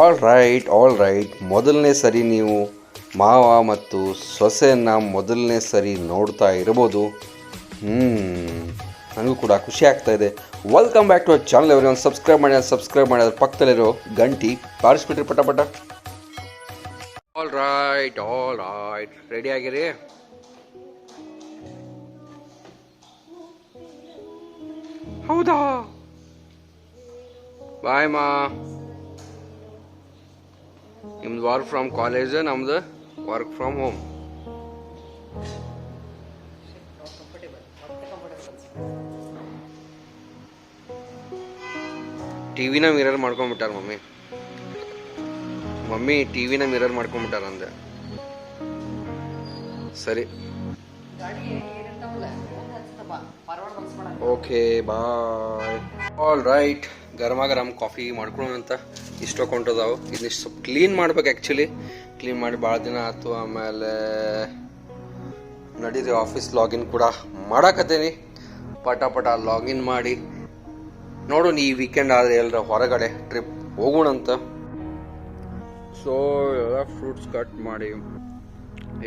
All right all right ಮೊದಲನೇ ಸರಿ ನೀವು ಮಾವ ಮತ್ತು ಸೊಸೆಯನ್ನು ಮೊದಲನೇ ಸರಿ ನೋಡ್ತಾ ಇರ್ಬೋದು ಹ್ಞೂ ನನಗೂ ಕೂಡ ಖುಷಿ ಆಗ್ತಾ ಇದೆ. Welcome back to our channel ಅವರಿಗೆ ಒಂದು ಸಬ್ಸ್ಕ್ರೈಬ್ ಮಾಡಿ ಸಬ್ಸ್ಕ್ರೈಬ್ ಮಾಡಿ. ಅದ್ರ ಪಕ್ಕದಲ್ಲಿರೋ ಗಂಟಿ ಬಾರಿಸ್ಬಿಟ್ರಿ ಪಟ ಪಟ. All right all right ready ಆಗಿರಿ? ಹೌದಾ? ಬಾಯ್ ಮಾ ನಿಮ್ದು ವರ್ಕ್ ಫ್ರಮ್ ಕಾಲೇಜ್ ನಮ್ದು ವರ್ಕ್ ಫ್ರಮ್ ಹೋಮ್ ಟಿವಿನ ಮಿರರ್ ಮಾಡ್ಕೊಂಡ್ಬಿಟ್ಟಾರ ಮಮ್ಮಿ. ಮಮ್ಮಿ ಟಿವಿನ ಮಿರರ್ ಮಾಡ್ಕೊಂಡ್ಬಿಟ್ಟಾರ ಅಂದೆ. ಸರಿ. ಓಕೆ ಬಾಯ್ ಆಲ್ ರೈಟ್ ಗರಮ ಗರಮ್ ಕಾಫಿ ಮಾಡ್ಕೊಳ್ಳೋಣ ಅಂತ ಇಷ್ಟು ಕೊಂಟದಾವು ಇದನ್ನ ಸ್ವಲ್ಪ ಕ್ಲೀನ್ ಮಾಡ್ಬೇಕು ಆ್ಯಕ್ಚುಲಿ ಕ್ಲೀನ್ ಮಾಡಿ ಭಾಳ ದಿನ ಆಯ್ತು ಆಮೇಲೆ ನಡೀರಿ ಆಫೀಸ್ ಲಾಗಿನ್ ಕೂಡ ಮಾಡಾಕತ್ತೀನಿ. ಪಟ ಪಟ ಲಾಗಿನ್ ಮಾಡಿ ನೋಡೋಣ ಈ ವೀಕೆಂಡ್ ಆದರೆ ಎಲ್ಲರ ಹೊರಗಡೆ ಟ್ರಿಪ್ ಹೋಗೋಣ ಅಂತ ಸೊ ಎಲ್ಲ ಫ್ರೂಟ್ಸ್ ಕಟ್ ಮಾಡಿ.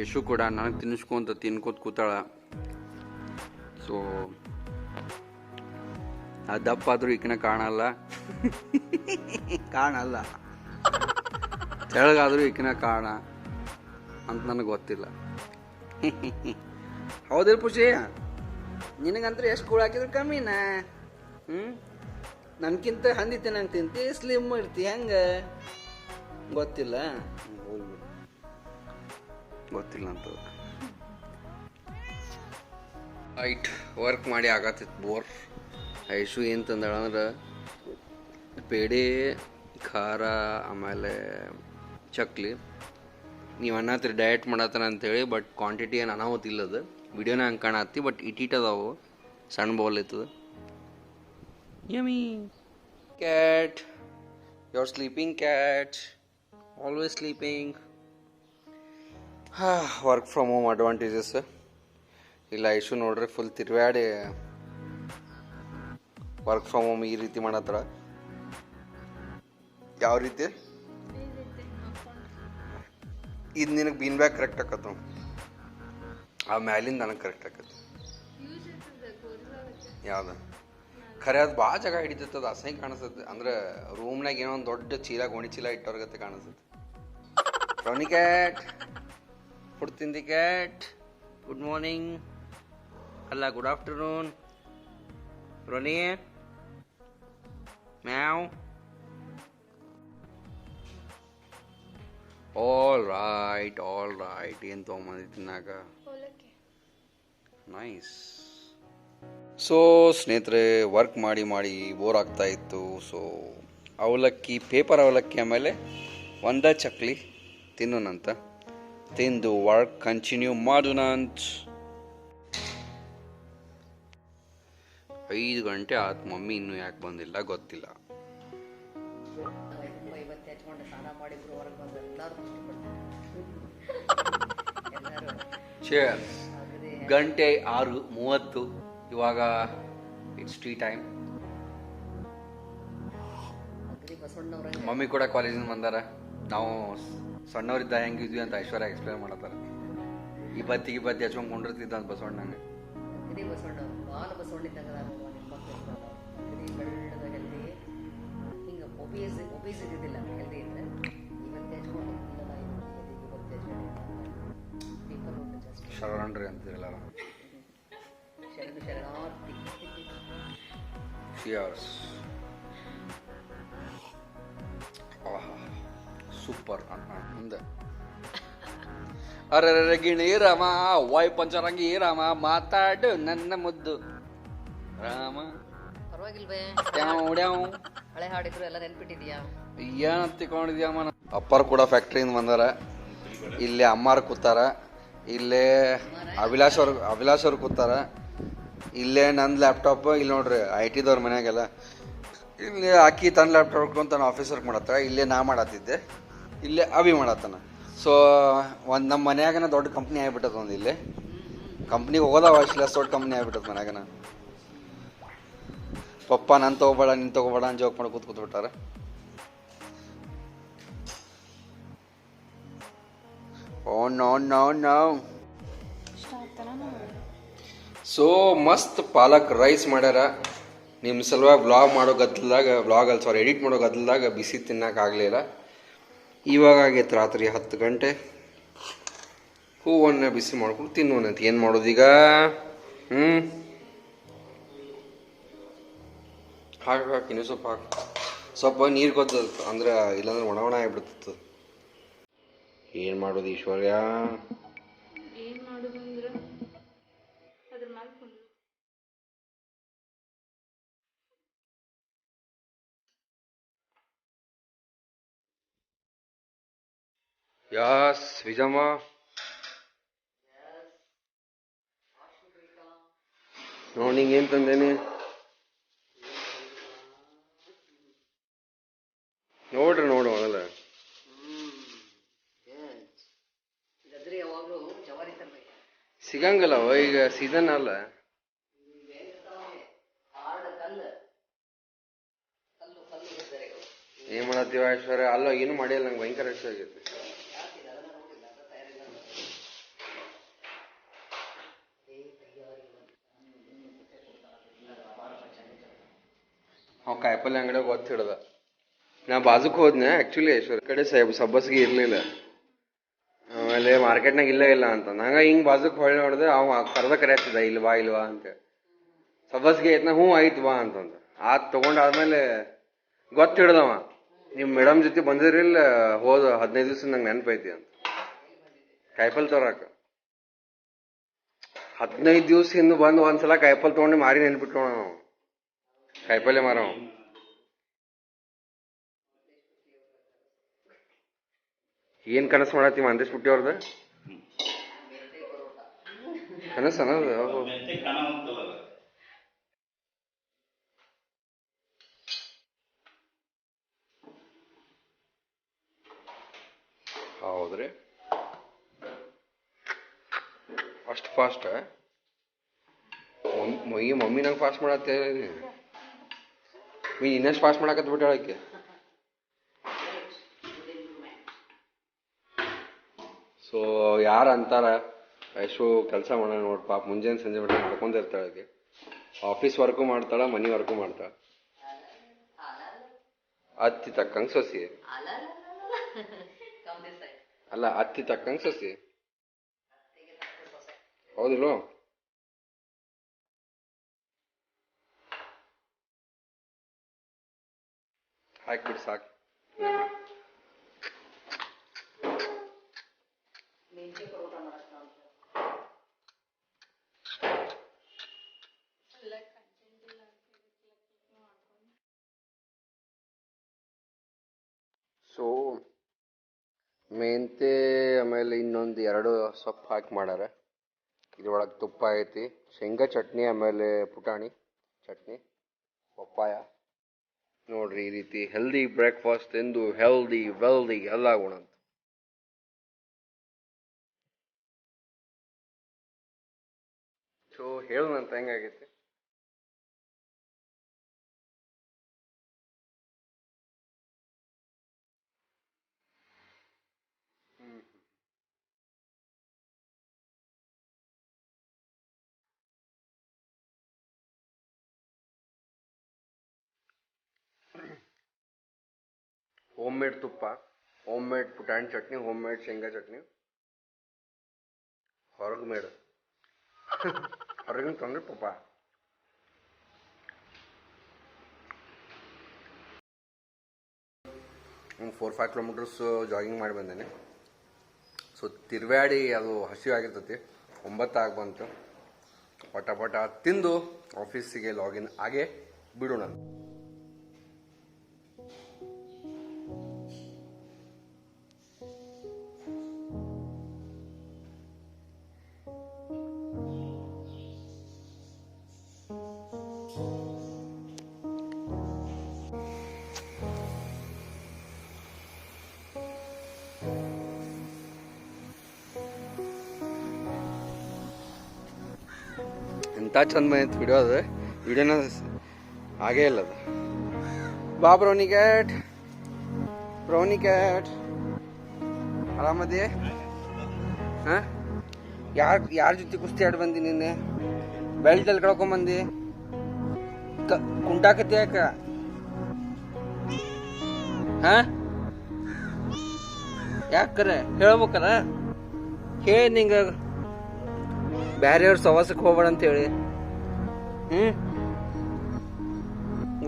ಯಶು ಕೂಡ ನನಗೆ ತಿನ್ನಿಸ್ಕೊಂತ ತಿನ್ಕೋತ ಕೂತಾಳ. ಸೊ ಆ ದಪ್ಪ ಆದ್ರೂ ಈಕಿನ ಕಾಣಲ್ಲ. ಕಾಣಲ್ಲ. ತೆಳಗಾದ್ರೂ ಈಕಿನ ಕಾಣ ಅಂತ ನನಗೆ ಗೊತ್ತಿಲ್ಲ. ಹೌದಿಲ್ಲ ಪುಷಿ ನಿನಗಂದ್ರೆ ಎಷ್ಟು ಕೂಳು ಹಾಕಿದ್ರು ಕಮ್ಮಿನ? ಹ್ಞೂ ನನ್ಕಿಂತ ಹಂದಿ ನಂಗೆ ತಿಂತಿ ಸ್ಲಿಮ್ ಇರ್ತಿ ಹೆಂಗೆ? ಗೊತ್ತಿಲ್ಲ. ಗೊತ್ತಿಲ್ಲ ಅಂತ. ಐಟ್ ವರ್ಕ್ ಮಾಡಿ ಆಗತ್ತಿತ್ತು ಬೋರ್. ಐಶು ಏನು ತಂದಳ ಅಂದ್ರೆ ಪೇಡೆ ಖಾರ ಆಮೇಲೆ ಚಕ್ಲಿ. ನೀವು ಅನ್ನತ್ತಿರಿ ಡಯಟ್ ಮಾಡತ್ತಾನ ಅಂತೇಳಿ ಬಟ್ ಕ್ವಾಂಟಿಟಿ ಏನು ಅನಾಹುತ ಇಲ್ಲದ. ವಿಡಿಯೋನ ಹಂಗೆ ಕಾಣತ್ತಿ ಬಟ್ ಇಟ್ಟಿಟ್ ಅದಾವು. ಸಣ್ಣ bowl ಇತ್ತದ. Yummy cat your sleeping cat always sleeping ಹಾಂ ವರ್ಕ್ ಫ್ರಮ್ ಹೋಮ್ ಅಡ್ವಾಂಟೇಜಸ್ ಇಲ್ಲ ಐಶು ನೋಡ್ರಿ ಫುಲ್ ತಿರ್ವ್ಯಾಡಿ ವರ್ಕ್ ಫ್ರಮ್ ಹೋಮ್ ಈ ರೀತಿ ಮಾಡತ್ರ? ಯಾವ ರೀತಿ? ಇದು ನಿನಗೆ ಬೀನ್ ಬ್ಯಾಗ್ ಕರೆಕ್ಟ್ ಆಕತ್ತು ಆ ಮ್ಯಾಲಿಂದ ನನಗೆ ಕರೆಕ್ಟ್ ಆಕತ್ತು ಯಾವ್ದು? ಖರೆ, ಅದು ಭಾಳ ಜಾಗ ಹಿಡಿತೈತೆ, ಅದು ಅಸಹ್ಯ ಕಾಣಿಸ್ತೈತೆ. ಅಂದ್ರೆ ರೂಮ್ನಾಗ ಏನೋ ಒಂದು ದೊಡ್ಡ ಚೀಲ, ಗೋಣಿ ಚೀಲ ಇಟ್ಟವ್ರಗತ್ತೆ ಕಾಣಿಸ್ತೈತೆ. ರೋನಿ ಕ್ಯಾಟ್ ಫುಡ್ ತಿಂದಿ ಕ್ಯಾಟ್ ಗುಡ್ ಮಾರ್ನಿಂಗ್ ಅಲ್ಲ good afternoon Ronnie meow all right all right ಏನು ತೊಗೊಂಬಂದಿ Nice. ನೈಸ್ ಸೊ ಸ್ನೇಹಿತರೆ ವರ್ಕ್ ಮಾಡಿ ಮಾಡಿ ಬೋರ್ ಆಗ್ತಾ ಇತ್ತು. ಸೊ ಅವಲಕ್ಕಿ ಪೇಪರ್ ಅವಲಕ್ಕಿ ಆಮೇಲೆ ಒಂದ ಚಕ್ಲಿ ತಿನ್ನೋಣಂತ. ತಿಂದು ವರ್ಕ್ ಕಂಟಿನ್ಯೂ ಮಾಡೋಣ ಐದು ಗಂಟೆ ಆತ ಮಮ್ಮಿ ಇನ್ನೂ ಯಾಕೆ ಬಂದಿಲ್ಲ ಗೊತ್ತಿಲ್ಲ. ಗಂಟೆ ಆರು ಮೂವತ್ತು ಇವಾಗ ಇಟ್ಸ್ ಟೀ ಟೈಮ್ ಮಮ್ಮಿ ಕೂಡ ಕಾಲೇಜಿಂದ ಬಂದಾರ. ನಾವು ಸಣ್ಣವರಿದ್ದ ಹೆಂಗಿದ್ವಿ ಅಂತ ಐಶ್ವರ್ಯ ಎಕ್ಸ್ಪ್ಲೇನ್ ಮಾಡತ್ತಾರ. ಈ ಬತ್ತಿಗೆ ಬತ್ತಿ ಹಚ್ಕೊಂಡ್ ಕುಂಡಿರ್ತಿದ್ದ ಅಂತ ಬಸವಣ್ಣಂಗೆ. ಅಗ್ರಿ ಬೆಳ್ಳದ ಹೆಲ್ದಿ ಹಿಂಗೆ ಒಬೇಸ್ ಒಬೇಸ್ ಇದ್ದಿದ್ದಿಲ್ಲ ಹೆಲ್ದಿ ಇದ್ರೆ ಇವತ್ತು ಹಚ್ಕೊಂಡು ಇಲ್ಲ ಇವತ್ತು ಶರಣ ಶಿಯರ್ಸ್ ಸೂಪರ್ ಅಣ್ಣ ಮುಂದೆ ಅರೆ, ಗಿಣಿ ರಾಮ, ವಾಯ್ ಪಂಚರಂಗಿ ರಾಮ, ಮಾತಾಡು ನನ್ನ ಮುದ್ದು. ರಾಮ. ಪರವಾಗಿಲ್ವೇ? ಡ್ಯಾವ್ ಡ್ಯಾವ್. ಹಳೆ ಹಾಡಿದ್ರು ಎಲ್ಲ ನೆನ್ಪಿಟ್ಟಿದ್ಯಾ ಏನ್ ಅಪ್ಪರ್ ಕೂಡ ಫ್ಯಾಕ್ಟ್ರಿಯಿಂದ ಬಂದಾರ. ಇಲ್ಲಿ ಅಮ್ಮಾರು ಕೂತಾರ. ಇಲ್ಲೇ ಅಭಿಲಾಷ್ ಅವ್ರ ಅಭಿಲಾಷ್ ಅವ್ರು ಕೂತಾರ. ಇಲ್ಲೇ ನಂದು ಲ್ಯಾಪ್ಟಾಪ್ ಇಲ್ಲಿ ನೋಡ್ರಿ ಐ ಟಿದವ್ರ ಮನ್ಯಾಗೆಲ್ಲ. ಇಲ್ಲಿ ಆಕಿ ತನ್ನ ಲ್ಯಾಪ್ಟಾಪ್ ಹಿಡ್ಕೊಂಡು ತನ್ನ ಆಫೀಸ್ ವರ್ಕ್ ಮಾಡತ್ತ ಇಲ್ಲೇ ನಾ ಮಾಡತ್ತಿದ್ದೆ. ಇಲ್ಲೇ ಅಭಿ ಮಾಡತ್ತನ. ಸೊ ಒಂದು ನಮ್ಮ ಮನ್ಯಾಗನ ದೊಡ್ಡ ಕಂಪ್ನಿ ಆಗಿಬಿಟ್ಟದ ಒಂದು ಇಲ್ಲಿ. ಕಂಪ್ನಿಗೆ ಹೋಗೋದ ಅವಶ್ಯ ದೊಡ್ಡ ಕಂಪ್ನಿ ಆಗಿಬಿಟ್ಟದ ಮನ್ಯಾಗನ. ಪಪ್ಪ ನಾನು ತಗೋಬೇಡ, ನಿನ್ ತಗೋಬೇಡ ಅಂತ ಜೋಕ್ ಮಾಡಿ ಕೂತ್ ಕೂತ್ಬಿಟ್ಟಾರೆ oh oh, no no no so ಮಸ್ತ್ ಪಾಲಕ್ ರೈಸ್ ಮಾಡ್ಯಾರ. ನಿಮ್ಮ ಸಲುವಾಗಿ ವ್ಲಾಗ್ ಮಾಡೋ ಗದ್ದಲ್ದಾಗ ವ್ಲಾಗಲ್ಲಿ ಸಾರಿ ಎಡಿಟ್ ಮಾಡೋ ಗದ್ದಲ್ದಾಗ ಬಿಸಿ ತಿನ್ನೋಕ್ಕಾಗಲಿಲ್ಲ ಇವಾಗ ಆಗೈತೆ ರಾತ್ರಿ ಹತ್ತು ಗಂಟೆ. ಹೂವನ್ನು ಬಿಸಿ ಮಾಡ್ಕೊಂಡು ತಿನ್ನೋನಂತ ಏನು ಮಾಡೋದೀಗ? ಹ್ಞೂ ಹಾಕು ಹಾಕಿ ಇನ್ನೂ ಸ್ವಲ್ಪ ಹಾಕು ಸ್ವಲ್ಪ ನೀರು ಕೊದ್ದದ ಅಂದ್ರೆ ಇಲ್ಲಾಂದ್ರೆ ಒಣ ಒಣ ಆಗಿಬಿಡ್ತದ ಏನು ಮಾಡೋದು ಈಶ್ವರ್ಯ? ಏನ್ ಮಾಡುದು ಅಂದ್ರ? ಅದ್ರ ಮ್ಯಾಲ ಕುಂದ್ರು. ಯಾಸ್ ವಿಜಮ್ಮ? ನೋಡಿ ಏನು ತಂದೇನಿ? ನೋಡ್ರಿ ನೋಡು ಅವನಲ್ಲ ಸಿಗಂಗಿಲ್ಲ ಈಗ ಸೀಸನ್ ಅಲ್ಲ. ಏನ್ ಮಾಡತ್ತೀವ ಐಶ್ವರ್ಯ? ಅಲ್ಲ ಏನು ಮಾಡಿಲ್ಲ ನಂಗೆ ಭಯಂಕರ ಇಷ್ಟ ಆಗೈತೆ. ಅವ್ ಕಾಯಿಪಲ್ಲೆ ಅಂಗಡಿಯಾಗ ಗೊತ್ತಿಡ್ದ ಹಿಡ್ದ. ನಾ ಬಾಜುಕ್ ಹೋದ್ನೆ ಆ್ಯಕ್ಚುಲಿ ಈಶ್ವರ ಕಡೆ ಸಬ್ ಸಬ್ಬಸ್ಗೆ ಇರಲಿಲ್ಲ. ಆಮೇಲೆ ಮಾರ್ಕೆಟ್ನಾಗ ಇಲ್ಲ ಇಲ್ಲ ಅಂತ. ನಂಗೆ ಹಿಂಗೆ ಬಾಜುಕ್ ಹೊಳ್ಳಿ ನೋಡ್ದೆ ಅವ ಕರ್ದ ಕರೆಯತ್ತಿದ್ದ ಇಲ್ವಾ ಇಲ್ವಾ ಅಂತ ಸಬ್ಬಸ್ಗೆ ಐತ್ನ ಹ್ಞೂ, ಆಯ್ತು, ಬಾ ಅಂತಂದ. ಆ ತಗೊಂಡಾದ್ಮೇಲೆ ಗೊತ್ತ ಹಿಡ್ದವ ನೀವು ಮೇಡಮ್ ಜೊತೆ ಬಂದಿರಿಲ್ಲ ಹೋದ ಹದಿನೈದು ದಿವಸ ನಂಗೆ ನೆನಪೈತಿ ಅಂತ. ಕಾಯಿಪಲ್ ತರಾಕ. ಹದಿನೈದು ದಿವಸ ಹಿಂದೆ ಬಂದು ಒಂದ್ಸಲ ಕಾಯಿಪಲ್ ತಗೊಂಡು ಮಾರಿ ನೆನ್ಪಿಟ್ಟು ನಾವು ಕಾಯಿಪಲ್ಲೆ ಮಾರವ ಏನ್ ಕನಸು ಮಾಡತ್ತಿ ಮಾಂದೇಶ್ ಪುಟ್ಟಿ ಅವ್ರದ? ಕನಸು ಅನ್ನೋದು. ಹೌದ್ರಿ. ಅಷ್ಟು ಫಾಸ್ಟ್ ಮಮ್ಮಿ ಮಮ್ಮಿ ನಂಗೆ ಫಾಸ್ಟ್ ಮಾಡತ್ತೆ ನೀ ಇನ್ನಷ್ಟು ಫಾಸ್ಟ್ ಮಾಡಕತ್ ಬಿಟ್ಟಾಳಕ್ಕೆ ಸೊ ಯಾರು ಅಂತಾರ? ಎಷ್ಟು ಕೆಲಸ ಮಾಡೋಣ ನೋಡಿ, ಪಾಪ ಮುಂಜಾನೆ ಸಂಜೆ ಬಿಟ್ಟು ಮಾಡ್ಕೊಂಡಿರ್ತಾಳೆ ಆಫೀಸ್ ವರ್ಕು ಮಾಡ್ತಾಳ, ಮನಿ ವರ್ಕು ಮಾಡ್ತಾಳ. ಅತ್ತಿ ತಕ್ಕಂಗೆ ಸೊಸಿ. ಅಲ್ಲ, ಅತ್ತಿ ತಕ್ಕಂಗೆ ಸೊಸಿ. ಹೌದಿಲ್ವ? ಹಾಕ್ಬಿಡಿ, ಸಾಕು ಮೆಂತ್ಯ ಪರೋಟ ಮಾಡಕ್ ನಾವು ಎಲ್ಲ ಕಂಟೆಂಟ್ ಇಲ್ಲ ಅಂತ ಹೇಳಿ ಮಾಡ್ಕೊಂಡು ಸೊ ಮೆಂತೆ ಆಮೇಲೆ ಇನ್ನೊಂದು ಎರಡು ಸೊಪ್ಪು ಹಾಕಿ ಮಾಡ್ಯಾರ ಇದ್ರೊಳಗೆ ತುಪ್ಪ ಐತಿ, ಶೇಂಗಾ ಚಟ್ನಿ ಆಮೇಲೆ ಪುಟಾಣಿ ಚಟ್ನಿ, ಪಪ್ಪಾಯ. ನೋಡ್ರಿ ಈ ರೀತಿ ಹೆಲ್ದಿ ಬ್ರೇಕ್ಫಾಸ್ಟ್ ಎಂದು ಹೆಲ್ದಿ ವೆಲ್ದಿ ಎಲ್ಲ ಗುಣ ಅಂತ. ಸೊ ಹೇಳೋಣಂತ ಹೆಂಗಾಗೈತಿ? ಹೋಮ್ ಮೇಡ್ ತುಪ್ಪ ಹೋಮ್ ಮೇಡ್ ಪುಟಾಣಿ ಚಟ್ನಿ ಹೋಮ್ ಮೇಡ್ ಶೇಂಗಾ ಚಟ್ನಿ. ಹೊರಗೆ ಮೇಡ್ ಹೊರಗಿನ ತೊಂದ್ರೆ ಪಪ್ಪ ಫೋರ್ ಫೈವ್ ಕಿಲೋಮೀಟರ್ಸ್ ಜಾಗಿಂಗ್ ಮಾಡಿ ಬಂದೇನೆ. ಸೊ ತಿರ್ವ್ಯಾಡಿ ಅದು ಹಸಿವು ಆಗಿರ್ತೈತಿ. ಒಂಬತ್ತು ಆಗಿ ಬಂತು. ಪಟ ಪಟ ತಿಂದು ಆಫೀಸಿಗೆ ಲಾಗಿನ್ ಆಗೇ ಬಿಡೋಣ. ಎಂಥ ಚಂದ ಬಂದಿತ್ತು ವಿಡಿಯೋ ಅದು. ವಿಡಿಯೋನ ಆಗೇ ಇಲ್ಲ ಅದು. ಬಾ ಬ್ರೌನಿ ಕ್ಯಾಟ್ ಬ್ರೌನಿ ಕ್ಯಾಟ್ ಆರಾಮದಿ? ಹಾಂ? ಯಾರು, ಯಾರ ಜೊತೆ ಕುಸ್ತಿ ಆಡಿ ಬಂದಿ ನಿನ್ನೆ? ಬೆಲ್ಟ್ ಎಲ್ಲಿ ಕಳ್ಕೊಂಬಂದಿ ಕುಂಟಾಕತಿ ಯಾಕ? ಹಾಂ? ಯಾಕರ? ಹೇಳ್ಬೇಕಲ್ಲ? ಹೇ ನಿಂಗೆ. ಬ್ಯಾರೆಯವ್ರ ಸವಾಸಕ್ಕೆ ಹೋಗ್ಬೇಡ ಅಂತ ಹೇಳಿ. ಹ್ಞೂ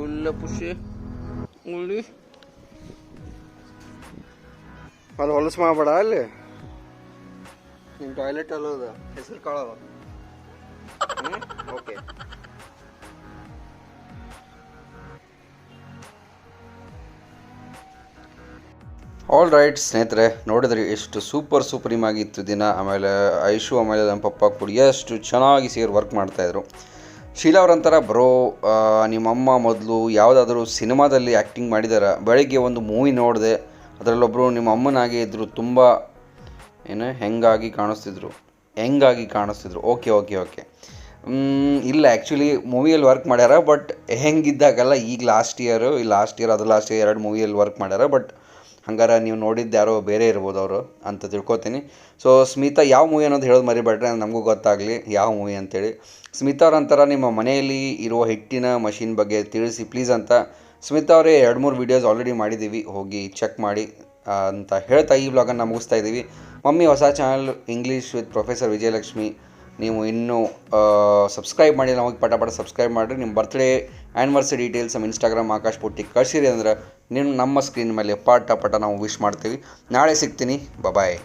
ಉಳ್ಳ ಪುಷಿ ಉಳ್ಳಿ. ಅದು ಹೊಲಸು ಮಾಡಬೇಡ ಅಲ್ಲಿ? ನಿಮ್ಮ ಟಾಯ್ಲೆಟ್ ಅಲ್ಲೋದ ಹೆಸರು ಕಾಳವ ಹ್ಞೂ ಓಕೆ. ಆಲ್ ರೈಟ್ ಸ್ನೇಹಿತರೆ ನೋಡಿದ್ರಿ ಎಷ್ಟು ಸೂಪರ್ ಸೂಪ್ರೀಮ್ ಆಗಿತ್ತು ದಿನ ಆಮೇಲೆ ಐಶು ಆಮೇಲೆ ನಮ್ಮ ಪಪ್ಪ ಕೂಡ ಎಷ್ಟು ಚೆನ್ನಾಗಿ ಸೇರಿ ವರ್ಕ್ ಮಾಡ್ತಾಯಿದ್ರು ಶೀಲಾ ಅವರಂತಾರ ಬ್ರೋ ನಿಮ್ಮಮ್ಮ ಮೊದಲು ಯಾವುದಾದ್ರೂ ಸಿನಿಮಾದಲ್ಲಿ ಆ್ಯಕ್ಟಿಂಗ್ ಮಾಡಿದಾರ. ಬೆಳಗ್ಗೆ ಒಂದು ಮೂವಿ ನೋಡಿದೆ ಅದರಲ್ಲೊಬ್ಬರು ನಿಮ್ಮ ಅಮ್ಮನಾಗೆ ಇದ್ದರು ತುಂಬ, ಏನು, ಹೆಂಗಾಗಿ ಕಾಣಿಸ್ತಿದ್ರು. ಹೆಂಗಾಗಿ ಕಾಣಿಸ್ತಿದ್ರು. Okay okay okay. ಇಲ್ಲ ಆ್ಯಕ್ಚುಲಿ ಮೂವಿಯಲ್ಲಿ ವರ್ಕ್ ಮಾಡ್ಯಾರ ಬಟ್ ಹೆಂಗಿದ್ದಾಗಲ್ಲ, ಈಗ ಲಾಸ್ಟ್ ಇಯರು ಈ ಲಾಸ್ಟ್ ಇಯರ್ ಅದು ಲಾಸ್ಟ್ ಇಯರ್ ಎರಡು ಮೂವಿಯಲ್ಲಿ ವರ್ಕ್ ಮಾಡ್ಯಾರ ಬಟ್ ಹಂಗಾರೆ ನೀವು ನೋಡಿದ್ದು ಯಾರೋ ಬೇರೆ ಇರ್ಬೋದು ಅವರು ಅಂತ ತಿಳ್ಕೊತೀನಿ. ಸೊ ಸ್ಮಿತಾ ಯಾವ ಮೂವಿ ಅನ್ನೋದು ಹೇಳೋದು ಮರಿಬೇಡ್ರಿ ನಮಗೂ ಗೊತ್ತಾಗಲಿ ಯಾವ ಮೂವಿ ಅಂತೇಳಿ. ಸ್ಮಿತಾ ಅವ್ರ ಅಂತಾರ ನಿಮ್ಮ ಮನೆಯಲ್ಲಿ ಇರುವ ಹಿಟ್ಟಿನ ಮಷಿನ್ ಬಗ್ಗೆ ತಿಳಿಸಿ ಪ್ಲೀಸ್ ಅಂತ. ಸ್ಮಿತಾ ಅವರೇ ಎರಡು ಮೂರು ವೀಡಿಯೋಸ್ ಆಲ್ರೆಡಿ ಮಾಡಿದ್ದೀವಿ, ಹೋಗಿ ಚೆಕ್ ಮಾಡಿ ಅಂತ ಹೇಳ್ತಾ ಈ ವ್ಲಾಗನ್ನು ಮುಗಿಸ್ತಾ ಇದ್ದೀವಿ. ಮಮ್ಮಿ ಹೊಸ channel English with professor Vijayalakshmi. ನೀವು ಇನ್ನೂ ಸಬ್ಸ್ಕ್ರೈಬ್ ಮಾಡಿಲ್ಲ, ಹೋಗಿ ಪಟ ಪಟ ಸಬ್ಸ್ಕ್ರೈಬ್ ಮಾಡಿರಿ. ನಿಮ್ಮ ಬರ್ತ್ಡೇ ಆ್ಯನಿವರ್ಸರಿ ಡೀಟೇಲ್ಸ್ ನಮ್ಮ ಇನ್ಸ್ಟಾಗ್ರಾಮ್ ಆಕಾಶ್ ಪುಟ್ಟಿ ಕಳಿಸಿರಿ ಅಂದ್ರೆ ನಿಮ್ಮ ನಮ್ಮ ಸ್ಕ್ರೀನ್ ಮೇಲೆ ಪಟ ಪಟ ನಾವು ವಿಶ್ ಮಾಡ್ತೀವಿ. ನಾಳೆ ಸಿಗ್ತೀನಿ. ಬಾಯ್